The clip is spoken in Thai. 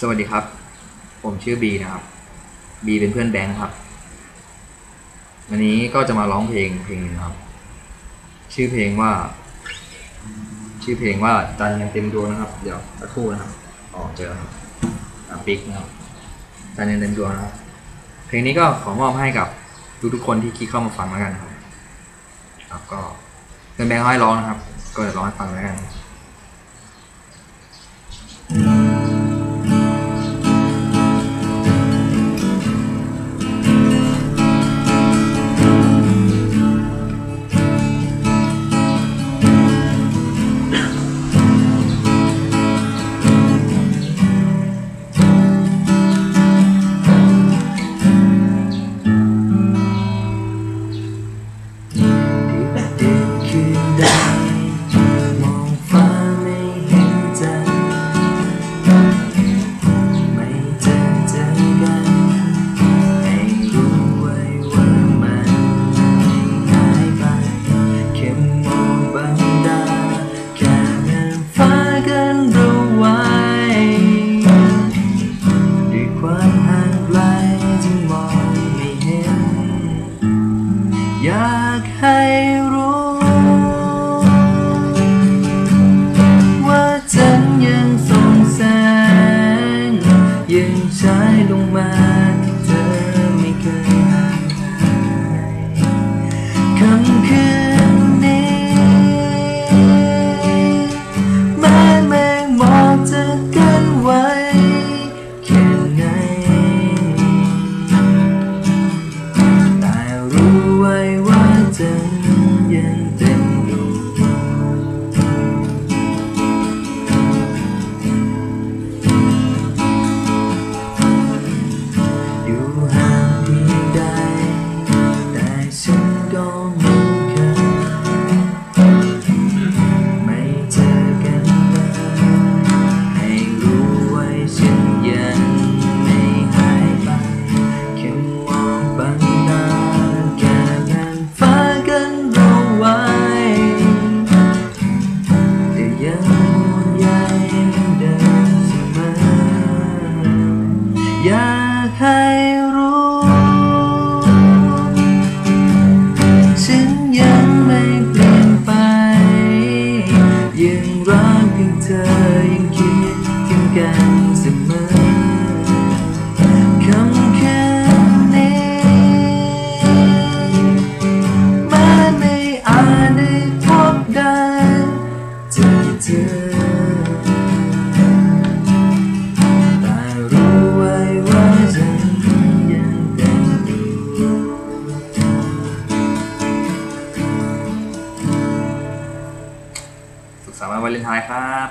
สวัสดีครับ ผมชื่อบีนะครับบีเป็นเพื่อนแบงค์ครับ วันนี้ก็จะมาร้องเพลงเพลงหนึงครับ ชื่อเพลงว่า ชื่อเพลงว่าจันทร์ยังเต็มดวงนะครับ เดี๋ยวสักครู่นะครับอ๋อเจอครับอะปิกนะครับจันทร์ยังเต็มดวงนะครับ เพลงนี้ก็ขอมอบให้กับทุกๆคนที่คิดเข้ามาฟังแล้วกันครับ ครับก็เพื่อนแบงค์ให้ร้องนะครับ ก็จะร้องให้ฟังแล้วกัน ให้รู้ ว่าฉันยังส่งแสงยังใช้ลงมา จอเธอแต่รู้ไว้ว่ามารถวาเลนไทน์ครับ